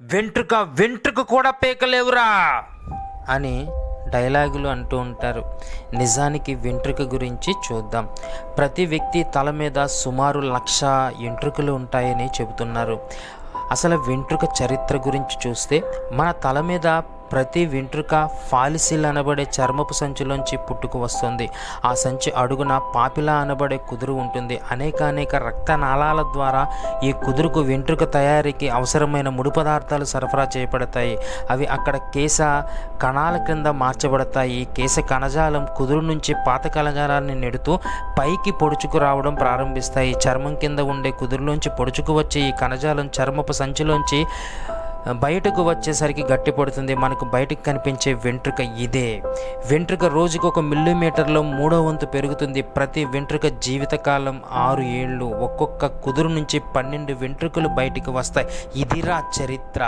వెంట్రుక వెంట్రుక కూడా పేకలేవురా అని డైలాగులు అంటూ ఉంటారు. నిజానికి వెంట్రుక గురించి చూద్దాం. ప్రతి వ్యక్తి తల మీద సుమారు లక్ష వెంట్రుకలు ఉంటాయని చెబుతున్నారు. అసలు వెంట్రుక చరిత్ర గురించి చూస్తే మన తల మీద ప్రతి వెంట్రుక ఫాలిసిల్ అనబడే చర్మపు సంచిలోంచి పుట్టుకు వస్తుంది. ఆ సంచి అడుగున పాపిలా అనబడే కుదురు ఉంటుంది. అనేక అనేక రక్త నాళాల ద్వారా ఈ కుదురుకు వెంట్రుక తయారీకి అవసరమైన ముడి పదార్థాలు సరఫరా చేయబడతాయి. అవి అక్కడ కేశ కణాల క్రింద మార్చబడతాయి. ఈ కేశ కణజాలం కుదురు నుంచి పాత కణజాలాన్ని నెడుతూ పైకి పొడుచుకు రావడం ప్రారంభిస్తాయి. చర్మం కింద ఉండే కుదురులోంచి పొడుచుకు వచ్చే ఈ కణజాలం చర్మపు సంచిలోంచి బయటకు వచ్చేసరికి గట్టి పడుతుంది. మనకు బయటకు కనిపించే వెంట్రుక ఇదే. వెంట్రుక రోజుకు ఒక మిల్లీమీటర్లో మూడో వంతు పెరుగుతుంది. ప్రతి వెంట్రుక జీవితకాలం ఆరు ఏళ్ళు. ఒక్కొక్క కుదురు నుంచి పన్నెండు వెంట్రుకలు బయటికి వస్తాయి. ఇదిరా చరిత్ర.